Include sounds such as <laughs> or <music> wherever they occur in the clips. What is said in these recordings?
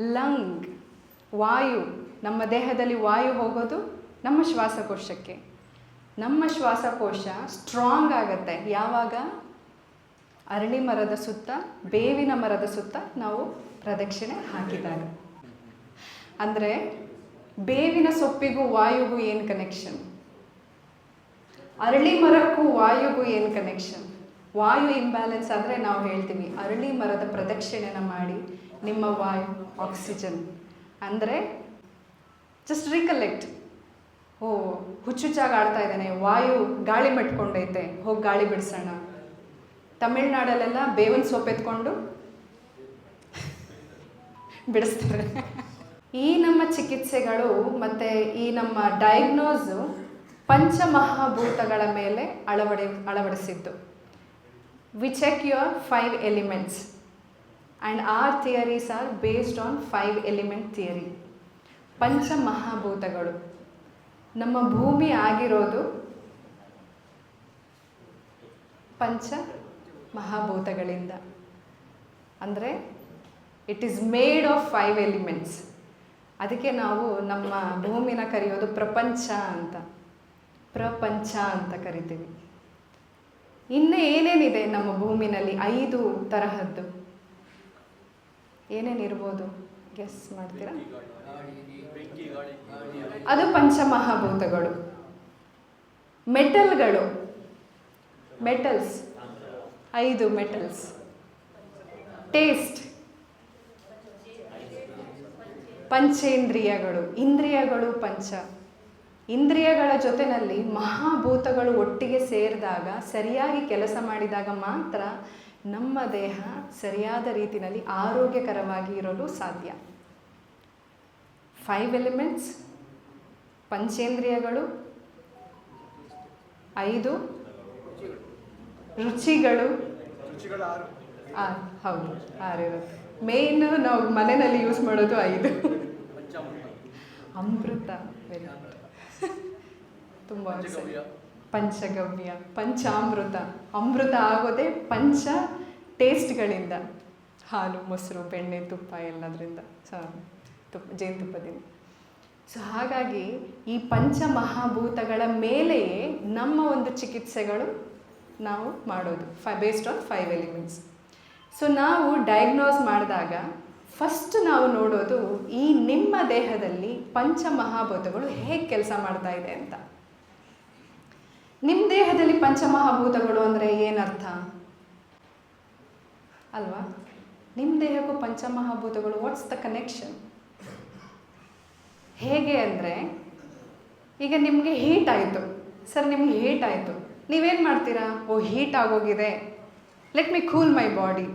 Lung, ವಾಯು. ನಮ್ಮ ದೇಹದಲ್ಲಿ ವಾಯು ಹೋಗೋದು ನಮ್ಮ ಶ್ವಾಸಕೋಶಕ್ಕೆ. ನಮ್ಮ ಶ್ವಾಸಕೋಶ ಸ್ಟ್ರಾಂಗ್ ಆಗುತ್ತೆ. ಯಾವಾಗ? ಅರಳಿ ಮರದ ಸುತ್ತ, ಬೇವಿನ ಮರದ ಸುತ್ತ ನಾವು ಪ್ರದಕ್ಷಿಣೆ ಹಾಕಿದಾಗ. ಅಂದರೆ ಬೇವಿನ ಸೊಪ್ಪಿಗೂ ವಾಯುಗೂ ಏನು ಕನೆಕ್ಷನ್ ಅರಳಿ ಮರಕ್ಕೂ ವಾಯುಗೂ ಏನು ಕನೆಕ್ಷನ್ ವಾಯು ಇಂಬ್ಯಾಲೆನ್ಸ್ ಆದರೆ ನಾವು ಹೇಳ್ತೀವಿ ಅರಳಿ ಮರದ ಪ್ರದಕ್ಷಿಣೆನ ಮಾಡಿ ನಿಮ್ಮ ವಾಯು ಆಕ್ಸಿಜನ್ ಅಂದರೆ ಜಸ್ಟ್ ರಿಕಲೆಕ್ಟ್ ಓ, ಹುಚ್ಚುಚ್ಚಾಗಿ ಆಡ್ತಾ ಇದ್ದಾನೆ. ವಾಯು ಗಾಳಿ ಮಟ್ಕೊಂಡೈತೆ. ಹೋಗಿ ಗಾಳಿ ಬಿಡಿಸೋಣ. ತಮಿಳ್ನಾಡಲ್ಲೆಲ್ಲ ಬೇವನ್ ಸೋಪ್ ಎತ್ಕೊಂಡು <laughs> ಬಿಡಿಸ್ತಾರೆ. ಈ ನಮ್ಮ ಚಿಕಿತ್ಸೆಗಳು ಮತ್ತು ಈ ನಮ್ಮ ಡಯಾಗ್ನೋಸು ಪಂಚಮಹಾಭೂತಗಳ ಮೇಲೆ ಅಳವಡಿ, ಅಳವಡಿಸಿದ್ದು. We your five five elements and are are are based on five element theory ಪಂಚಮಹಾಭೂತಗಳು. ನಮ್ಮ ಭೂಮಿ ಆಗಿರೋದು ಪಂಚ ಮಹಾಭೂತಗಳಿಂದ ಅಂದರೆ it is made of five elements ಅದಕ್ಕೆ ನಾವು ನಮ್ಮ ಭೂಮಿನ ಕರೆಯೋದು ಪ್ರಪಂಚ ಅಂತ. ಪ್ರಪಂಚ ಅಂತ ಕರಿತೀವಿ. ಇನ್ನು ಏನೇನಿದೆ ನಮ್ಮ ಭೂಮಿನಲ್ಲಿ? ಐದು ತರಹದ್ದು. ಏನೇನಿರ್ಬೋದು ಗೆಸ್ ಮಾಡ್ತೀರಾ? ಅದು ಪಂಚಮಹಾಭೂತಗಳು. ಮೆಟಲ್ಗಳು. ಮೆಟಲ್ಸ್. ಐದು ಮೆಟಲ್ಸ್. ಟೇಸ್ಟ್. ಪಂಚೇಂದ್ರಿಯಗಳು. ಇಂದ್ರಿಯಗಳು ಪಂಚ. ಇಂದ್ರಿಯಗಳ ಜೊತೆಯಲ್ಲಿ ಮಹಾಭೂತಗಳು ಒಟ್ಟಿಗೆ ಸೇರಿದಾಗ ಸರಿಯಾಗಿ ಕೆಲಸ ಮಾಡಿದಾಗ ಮಾತ್ರ ನಮ್ಮ ದೇಹ ಸರಿಯಾದ ರೀತಿಯಲ್ಲಿ ಆರೋಗ್ಯಕರವಾಗಿ ಇರಲು ಸಾಧ್ಯ. ಫೈವ್ ಎಲಿಮೆಂಟ್ಸ್ ಪಂಚೇಂದ್ರಿಯಗಳು ಐದು ರುಚಿಗಳು. ಆರು ಹೌದು ಆರಿರುತ್ತೆ ಮೇನ್ ನಾವು ಮನೆಯಲ್ಲಿ ಯೂಸ್ ಮಾಡೋದು ಐದು. ಅಮೃತ ವೆರಿ ತುಂಬ ಪಂಚಗವ್ಯ. ಪಂಚಾಮೃತ. ಅಮೃತ ಆಗೋದೆ ಪಂಚ ಟೇಸ್ಟ್ಗಳಿಂದ. ಹಾಲು ಮೊಸರು ಬೆಣ್ಣೆ ತುಪ್ಪ ಎಲ್ಲದರಿಂದ. ಸೊ ತುಪ್ಪ ಜೇನುತುಪ್ಪದಿಂದ ಸೊ ಹಾಗಾಗಿ ಈ ಪಂಚ ಮಹಾಭೂತಗಳ ಮೇಲೆಯೇ ನಮ್ಮ ಒಂದು ಚಿಕಿತ್ಸೆಗಳು ನಾವು ಮಾಡೋದು. Five based on five elements so ನಾವು ಡಯಾಗ್ನೋಸ್ ಮಾಡಿದಾಗ ಫಸ್ಟ್ ನಾವು ನೋಡೋದು ಈ ನಿಮ್ಮ ದೇಹದಲ್ಲಿ ಪಂಚ ಮಹಾಭೂತಗಳು ಹೇಗೆ ಕೆಲಸ ಮಾಡ್ತಾ ಇದೆ ಅಂತ. ನಿಮ್ಮ ದೇಹದಲ್ಲಿ ಪಂಚಮಹಾಭೂತಗಳು ಅಂದರೆ ಏನರ್ಥ? ಅಲ್ವಾ? ನಿಮ್ಮ ದೇಹಕ್ಕೂ ಪಂಚಮಹಾಭೂತಗಳು ವಾಟ್ಸ್ ದ ಕನೆಕ್ಷನ್ ಹೇಗೆ ಅಂದರೆ, ಈಗ ನಿಮಗೆ ಹೀಟ್ ಆಯಿತು. ಸರ್ ನಿಮ್ಗೆ ಹೀಟ್ ಆಯಿತು. ನೀವೇನು ಮಾಡ್ತೀರಾ? ಓ ಹೀಟ್ ಆಗೋಗಿದೆ. Let me cool my body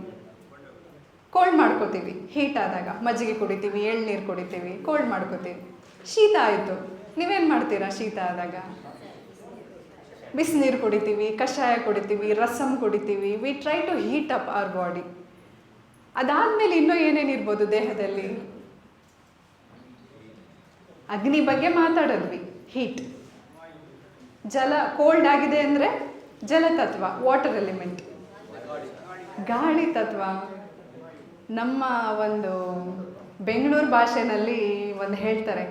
cold ಮಾಡ್ಕೋತೀವಿ. ಹೀಟ್ ಆದಾಗ ಮಜ್ಜಿಗೆ ಕುಡಿತೀವಿ, ಎಳ್ನೀರು ಕುಡಿತೀವಿ ಕೋಲ್ಡ್ ಮಾಡ್ಕೋತೀವಿ. ಶೀತ ಆಯಿತು. ನೀವೇನು ಮಾಡ್ತೀರಾ ಶೀತ ಆದಾಗ? ಬಿಸಿನೀರು ಕುಡಿತೀವಿ, ಕಷಾಯ ಕುಡಿತೀವಿ ರಸಮ್ ಕುಡಿತೀವಿ. We try to heat up our body ಅದಾದ್ಮೇಲೆ ಇನ್ನೂ ಏನೇನಿರ್ಬೋದು ದೇಹದಲ್ಲಿ? ಅಗ್ನಿ ಬಗ್ಗೆ ಮಾತಾಡಿದ್ವಿ. ಹೀಟ್ ಜಲ ಕೋಲ್ಡ್ ಆಗಿದೆ ಅಂದರೆ ಜಲತತ್ವ ವಾಟರ್ ಎಲಿಮೆಂಟ್ ಗಾಳಿ ತತ್ವ. ನಮ್ಮ ಒಂದು ಬೆಂಗಳೂರು ಭಾಷೆನಲ್ಲಿ ಒಂದು ಹೇಳ್ತಾರೆ,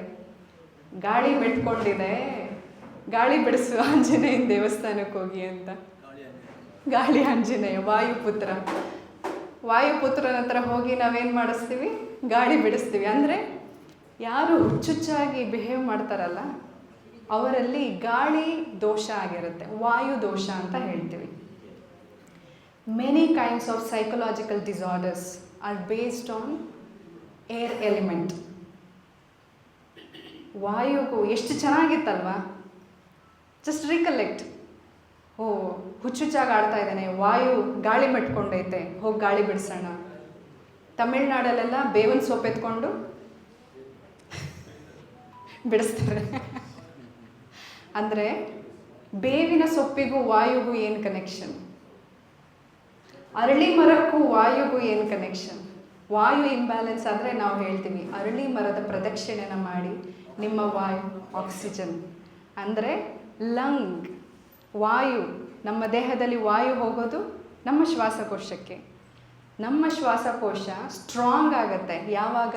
ಗಾಳಿ ಬಿಟ್ಕೊಂಡಿದೆ ಗಾಳಿ ಬಿಡಿಸು ಆಂಜನೇಯನ ದೇವಸ್ಥಾನಕ್ಕೆ ಹೋಗಿ ಅಂತ. ಗಾಳಿ ಆಂಜನೇಯ, ವಾಯುಪುತ್ರ. ವಾಯುಪುತ್ರನ ಹತ್ರ ಹೋಗಿ ನಾವೇನು ಮಾಡಿಸ್ತೀವಿ? ಗಾಳಿ ಬಿಡಿಸ್ತೀವಿ. ಅಂದರೆ ಯಾರು ಹುಚ್ಚುಚ್ಚಾಗಿ ಬಿಹೇವ್ ಮಾಡ್ತಾರಲ್ಲ, ಅವರಲ್ಲಿ ಗಾಳಿ ದೋಷ ಆಗಿರುತ್ತೆ, ವಾಯು ದೋಷ ಅಂತ ಹೇಳ್ತೀವಿ. Many kinds of psychological disorders are based on air element ವಾಯುಗೂ ಎಷ್ಟು ಚೆನ್ನಾಗಿತ್ತಲ್ವಾ? ಜಸ್ಟ್ ರಿಕಲೆಕ್ಟ್ ಓ, ಹುಚ್ಚುಚ್ಚಾಗಿ ಆಡ್ತಾ ಇದ್ದಾನೆ. ವಾಯು ಗಾಳಿ ಮಟ್ಕೊಂಡೈತೆ. ಹೋಗಿ ಗಾಳಿ ಬಿಡಿಸೋಣ. ತಮಿಳ್ನಾಡಲ್ಲೆಲ್ಲ ಬೇವಿನ ಸೊಪ್ಪು ಎತ್ಕೊಂಡು ಬಿಡಿಸ್ತಾರೆ. ಅಂದರೆ ಬೇವಿನ ಸೊಪ್ಪಿಗೂ ವಾಯುಗೂ ಏನು ಕನೆಕ್ಷನ್ ಅರಳಿ ಮರಕ್ಕೂ ವಾಯುಗೂ ಏನು ಕನೆಕ್ಷನ್ ವಾಯು ಇಂಬ್ಯಾಲೆನ್ಸ್ ಆದರೆ ನಾವು ಹೇಳ್ತೀವಿ, ಅರಳಿ ಮರದ ಪ್ರದಕ್ಷಿಣೆನ ಮಾಡಿ ನಿಮ್ಮ ವಾಯು ಆಕ್ಸಿಜನ್ ಅಂದರೆ ಲಂಗ್ ವಾಯು. ನಮ್ಮ ದೇಹದಲ್ಲಿ ವಾಯು ಹೋಗೋದು ನಮ್ಮ ಶ್ವಾಸಕೋಶಕ್ಕೆ. ನಮ್ಮ ಶ್ವಾಸಕೋಶ ಸ್ಟ್ರಾಂಗ್ ಆಗುತ್ತೆ. ಯಾವಾಗ?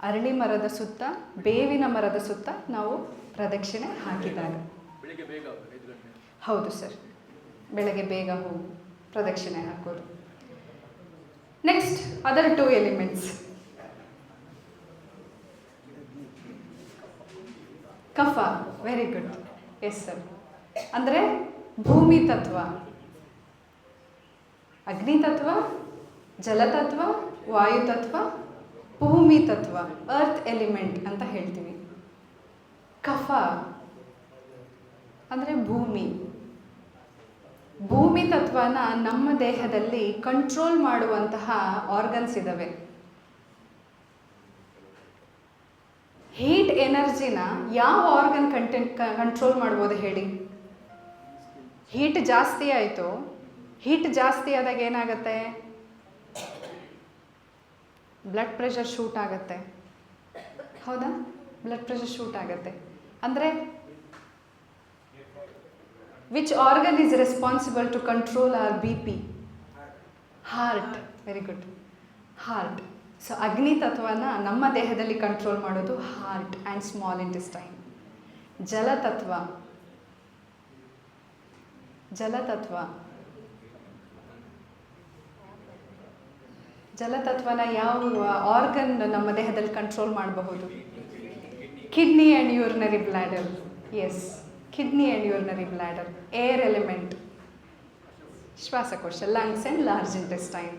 ಅರಳಿ ಮರದ ಸುತ್ತ ಬೇವಿನ ಮರದ ಸುತ್ತ ನಾವು ಪ್ರದಕ್ಷಿಣೆ ಹಾಕಿದಾಗ. ಹೌದು ಸರ್. ಬೆಳಗ್ಗೆ ಬೇಗ ಹೋಗಿ ಪ್ರದಕ್ಷಿಣೆ ಹಾಕೋದು. ನೆಕ್ಸ್ಟ್ ಅದರ್ ಟೂ ಎಲಿಮೆಂಟ್ಸ್ ಕಫ ವೆರಿ ಗುಡ್ ಎಸ್ ಸರ್. ಅಂದರೆ ಭೂಮಿ ತತ್ವ, ಅಗ್ನಿ ತತ್ವ ಜಲತತ್ವ ವಾಯು ತತ್ವ, ಭೂಮಿ ತತ್ವ ಅರ್ತ್ ಎಲಿಮೆಂಟ್ ಅಂತ ಹೇಳ್ತೀವಿ. ಕಫ ಅಂದರೆ ಭೂಮಿ. ಭೂಮಿ ತತ್ವನ ನಮ್ಮ ದೇಹದಲ್ಲಿ ಕಂಟ್ರೋಲ್ ಮಾಡುವಂತಹ ಆರ್ಗನ್ಸ್ ಇದ್ದಾವೆ ಹೀಟ್ ಎನರ್ಜಿನ ಯಾವ ಆರ್ಗನ್ ಕಂಟೆಂಟ್ ಕಂಟ್ರೋಲ್ ಮಾಡ್ಬೋದು ಹೇಳಿ? ಹೀಟ್ ಜಾಸ್ತಿ ಆಯಿತು. ಹೀಟ್ ಜಾಸ್ತಿ ಆದಾಗ ಏನಾಗುತ್ತೆ? ಬ್ಲಡ್ ಪ್ರೆಷರ್ ಶೂಟ್ ಆಗುತ್ತೆ. ಹೌದಾ? ಬ್ಲಡ್ ಪ್ರೆಷರ್ ಶೂಟ್ ಆಗುತ್ತೆ. ಅಂದರೆ which organ is responsible to control or B P heart very good heart so ಅಗ್ನಿ ತತ್ವನ ನಮ್ಮ ದೇಹದಲ್ಲಿ ಕಂಟ್ರೋಲ್ ಮಾಡೋದು ಹಾರ್ಟ್ ಆ್ಯಂಡ್ ಸ್ಮಾಲ್ ಇಂಟೆಸ್ಟೈನ್ ಜಲತತ್ವ ಜಲತತ್ವ ಜಲತತ್ವನ ಯಾವ ಆರ್ಗನ್ ನಮ್ಮ ದೇಹದಲ್ಲಿ ಕಂಟ್ರೋಲ್ ಮಾಡಬಹುದು? Kidney and urinary bladder yes kidney and urinary bladder air element ಶ್ವಾಸಕೋಶ ಲಂಗ್ಸ್ ಆ್ಯಂಡ್ ಲಾರ್ಜ್ ಇಂಟೆಸ್ಟೈನ್